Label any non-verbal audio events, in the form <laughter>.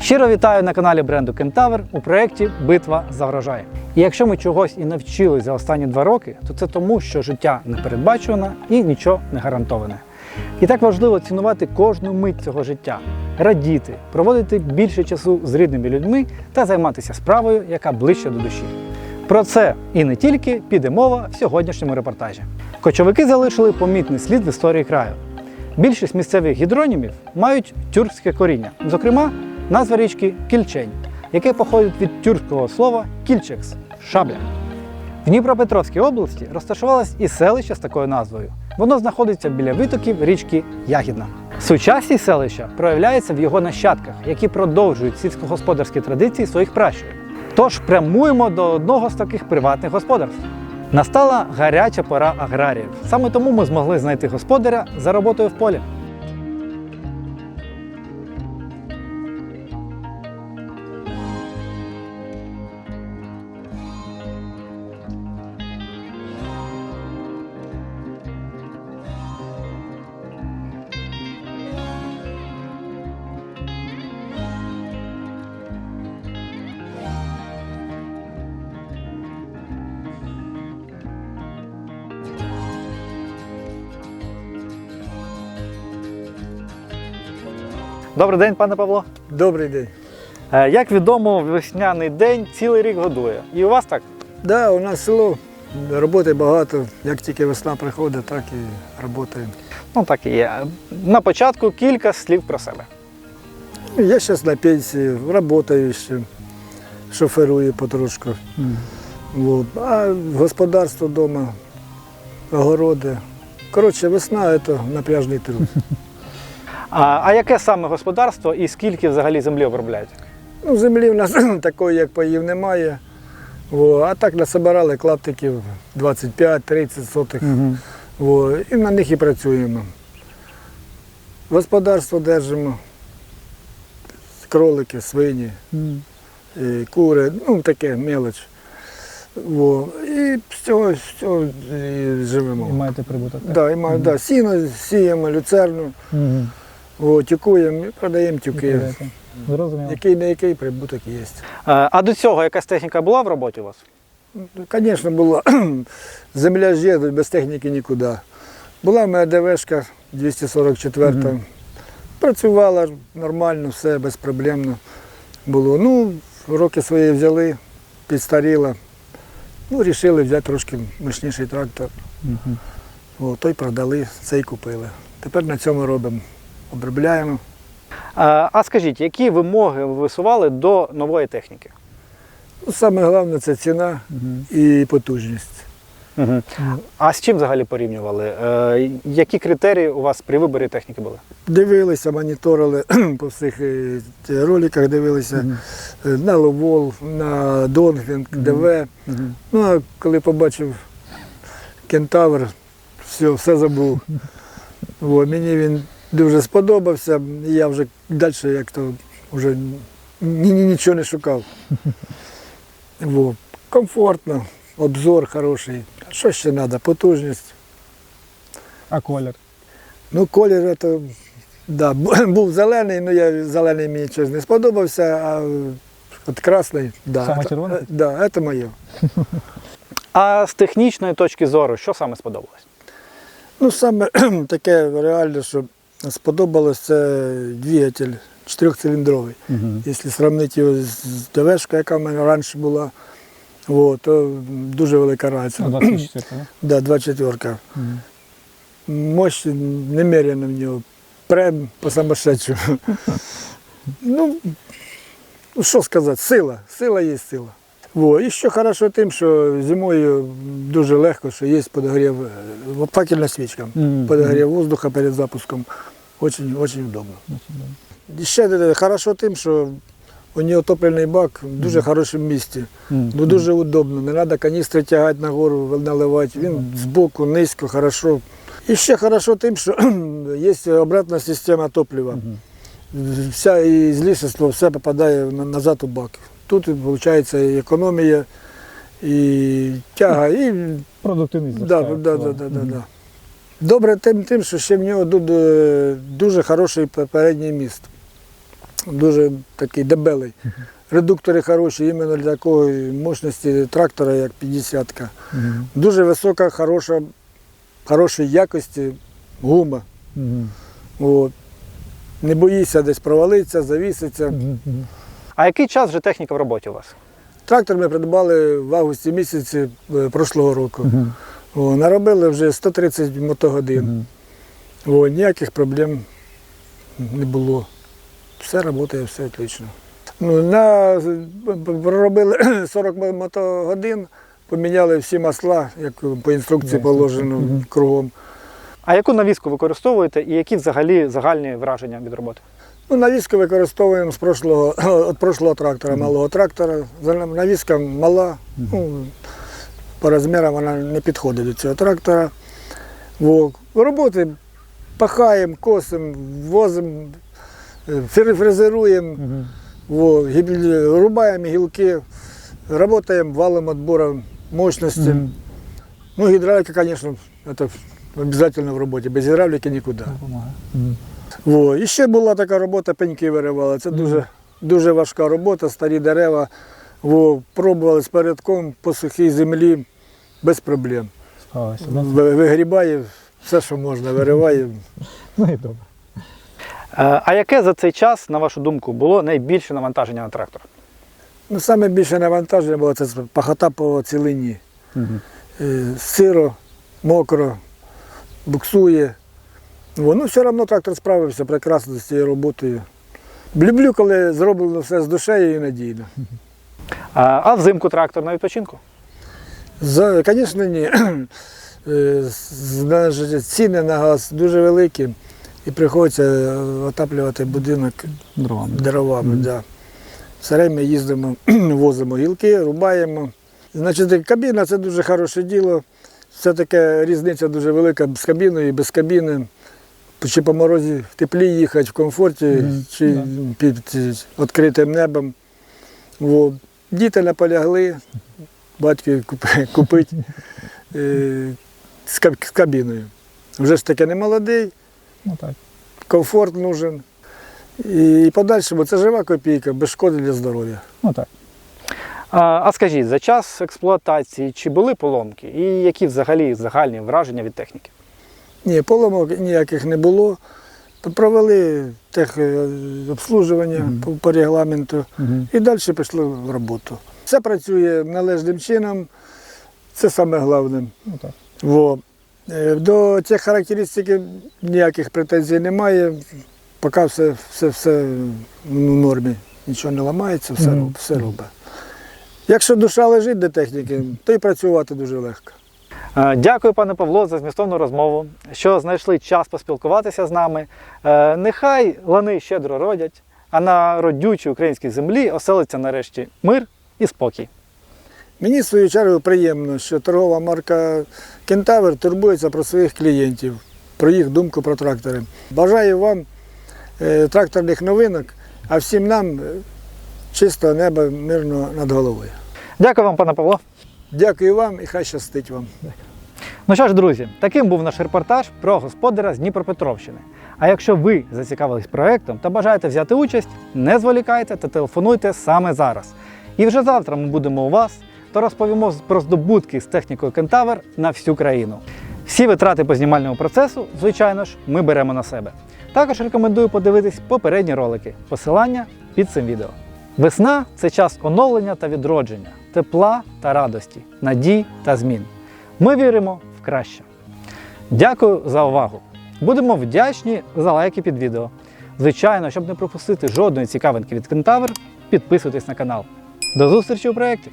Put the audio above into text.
Щиро вітаю на каналі бренду Кентавр у проєкті Битва за врожай. І якщо ми чогось і навчились за останні два роки, то це тому, що життя не передбачуване і нічого не гарантоване. І так важливо цінувати кожну мить цього життя, радіти, проводити більше часу з рідними людьми та займатися справою, яка ближче до душі. Про це і не тільки піде мова в сьогоднішньому репортажі. Кочовики залишили помітний слід в історії краю. Більшість місцевих гідронімів мають тюркське коріння, зокрема, назва річки Кільчень, яке походить від тюркського слова кільчекс шабля. В Дніпропетровській області розташувалось і селище з такою назвою. Воно знаходиться біля витоків річки Ягідна. Сучасність селища проявляється в його нащадках, які продовжують сільськогосподарські традиції своїх пращурів. Тож прямуємо до одного з таких приватних господарств. Настала гаряча пора аграріїв. Саме тому ми змогли знайти господаря за роботою в полі. Добрий день, пане Павло. Добрий день. Е, Як відомо, весняний день цілий рік годує. І у вас так? Да, у нас село, роботи багато. Як тільки весна приходить, так і працюємо. Ну так і є. На початку кілька слів про себе. Я зараз на пенсії, працюю ще, шоферую потрошку. Вот. А господарство вдома, огороди. Коротше, весна це напряжний труд. <laughs> А, а яке саме господарство і скільки взагалі землі обробляють? Ну, землі в нас <clears throat> такої, як паїв, немає. Во. А так насобирали клаптиків 25-30 сотих. Во. І на них і працюємо. Господарство держимо. Кролики, свині, е, кури, ну таке мелоч. Во. І з цього, з цього і живемо. маєте прибуток. Да, і маю, да, сіно сіємо, люцерну, во, тюкуємо і продаємо тюки. Зрозуміло. Який не який прибуток є. А, а до цього якась техніка була в роботі у вас? Звісно, була <clears throat> земля ж є, без техніки нікуди. Була в мене ДВшка 244 Мгм. Працювала нормально, все безпроблемно було. Ну, роки свої взяли, підстаріла. Ну, вирішили взяти трошки мощніший трактор. О, той продали, цей купили. Тепер на цьому робимо. Обробляємо. А, а скажіть, які вимоги ви висували до нової техніки? Саме головне це ціна і потужність. Угу. А з чим взагалі порівнювали? Е, які критерії у вас при виборі техніки були? Дивилися, моніторили <clears throat> по всіх е, ті роликах, дивилися е, на Ловол, на Донгвінг, ДВ. Ну, а коли побачив кентавр, все, все забув. <laughs> О, мені він дуже сподобався, і я вже далі як то вже ні, ні, нічого не шукав. <laughs> О, комфортно, обзор хороший. Що ще треба? Потужність. А колір? Ну, колір це, да, <laughs> був зелений, ну я зелений мені щось не сподобався, а от красний, да, Саме червоний? е, да, це моє. А з технічної точки зору, що саме сподобалось? Ну, саме <clears throat> таке реально, що сподобалось, це двигатель чотирьохциліндровий. Якщо сравнити його з ДВшкою, яка в мене раніше була, о, то дуже велика рація. 24, Да, <clears throat> 24. Мощь немерено в нього. Прем по самошедшему. <laughs> ну, що сказати, сила. Сила є сила. Во. І що хорошо тим, що зимою дуже легко, що є подогрів, е, факельна свічка, Мгм. подогрів воздуха перед запуском. Очень, очень удобно. І ще е, хорошо тим, що у нього топливний бак в дуже хорошому місці. Ну, дуже удобно. Не треба каністри тягати нагору, наливати. Він збоку, низько, хорошо. І ще хорошо тим, що <clears throat> є обратна система топлива. Вся і ізлишество все попадає назад у бак. Тут виходить і економія, і тяга, і Продуктивність. да, да, да, да, да, да. Добре тим, тим, що ще в нього ду- дуже хороший передній міст. дуже такий дебелий. Редуктори хороші, іменно для такої мощності трактора, як 50-ка. Дуже висока, хороша, хорошої якості гума. От. Не боїшся десь провалитися, завіситься. А який час вже техніка в роботі у вас? Трактор ми придбали в августі місяці е, прошлого року. О, наробили вже 130 мотогодин. О, ніяких проблем не було. Все працює, все отлично. Ну, на, проробили <clears throat> 40 мотогодин, поміняли всі масла, як по інструкції положено кругом. А яку навіску використовуєте і які взагалі загальні враження від роботи? Ну, навіску використовуємо з прошлого, <clears throat> від прошлого трактора, малого трактора. Навіска мала, ну, по розмірам вона не підходить до цього трактора. Во. Роботи пахаємо, косимо, возимо, е, фрезеруємо, во, рубаємо гілки, працюємо валом відбором мощності. Ну, гідравліка, звісно, це обов'язково в роботі. Без гідравліки нікуди. Во. І ще була така робота, пеньки виривали. Це дуже, дуже важка робота, старі дерева. Во. Пробували з передком по сухій землі без проблем. Вигрібає все, що можна, вириває. <laughs> Ну і добре. А яке за цей час, на вашу думку, було найбільше навантаження на трактор? Ну, саме більше навантаження було це пахота по цілині. Е, Сиро, мокро, буксує. Ну, все одно трактор справився прекрасно з цією роботою. Люблю, коли зроблено все з душею і надійно. А, а взимку трактор на відпочинку? Звісно, ні. <clears throat> Е, Ціни на газ дуже великі і приходиться е, отаплювати будинок Дровами. дровами. Да. Все время їздимо, <clears throat> возимо гілки, рубаємо. Значить, кабіна це дуже хороше діло. Все таке різниця дуже велика з кабіною і без кабіни. Чи по морозі в теплі їхати, в комфорті, Мгм, чи да. під відкритим небом. Во. Діти наполягли, батько купи- <laughs> купить е, з кабіною. Вже ж таки не молодий, Ну так. комфорт нужен. І подальшому це жива копійка, без шкоди для здоров'я. Ну так. А, скажіть, за час експлуатації чи були поломки? І які взагалі загальні враження від техніки? Ні, поломок ніяких не було. Провели техобслужування Мгм. по, по регламенту і далі пішли в роботу. Все працює належним чином, це саме головне. Ну так. Во. Е, До цих характеристик ніяких претензій немає. Поки все, все, все в нормі, нічого не ламається, все, роб- все робить. Якщо душа лежить до техніки, то й працювати дуже легко. Е, Дякую, пане Павло, за змістовну розмову, що знайшли час поспілкуватися з нами. Е, Нехай лани щедро родять, а на родючій українській землі оселиться нарешті мир і спокій. Мені, в свою чергу, приємно, що торгова марка Кентавр турбується про своїх клієнтів, про їх думку про трактори. Бажаю вам е, тракторних новинок, а всім нам чистого неба мирно над головою. Дякую вам, пане Павло. Дякую вам і хай щастить вам. Ну що ж, друзі, таким був наш репортаж про господаря з Дніпропетровщини. А якщо ви зацікавились проектом та бажаєте взяти участь, не зволікайте та телефонуйте саме зараз. І вже завтра ми будемо у вас та розповімо про здобутки з технікою Кентавр на всю країну. Всі витрати по знімальному процесу, звичайно ж, ми беремо на себе. Також рекомендую подивитись попередні ролики, посилання під цим відео. Весна це час оновлення та відродження, тепла та радості, надій та змін. Ми віримо в краще. Дякую за увагу. Будемо вдячні за лайки під відео. Звичайно, щоб не пропустити жодної цікавинки від Кентавр, підписуйтесь на канал. До зустрічі у проєкті!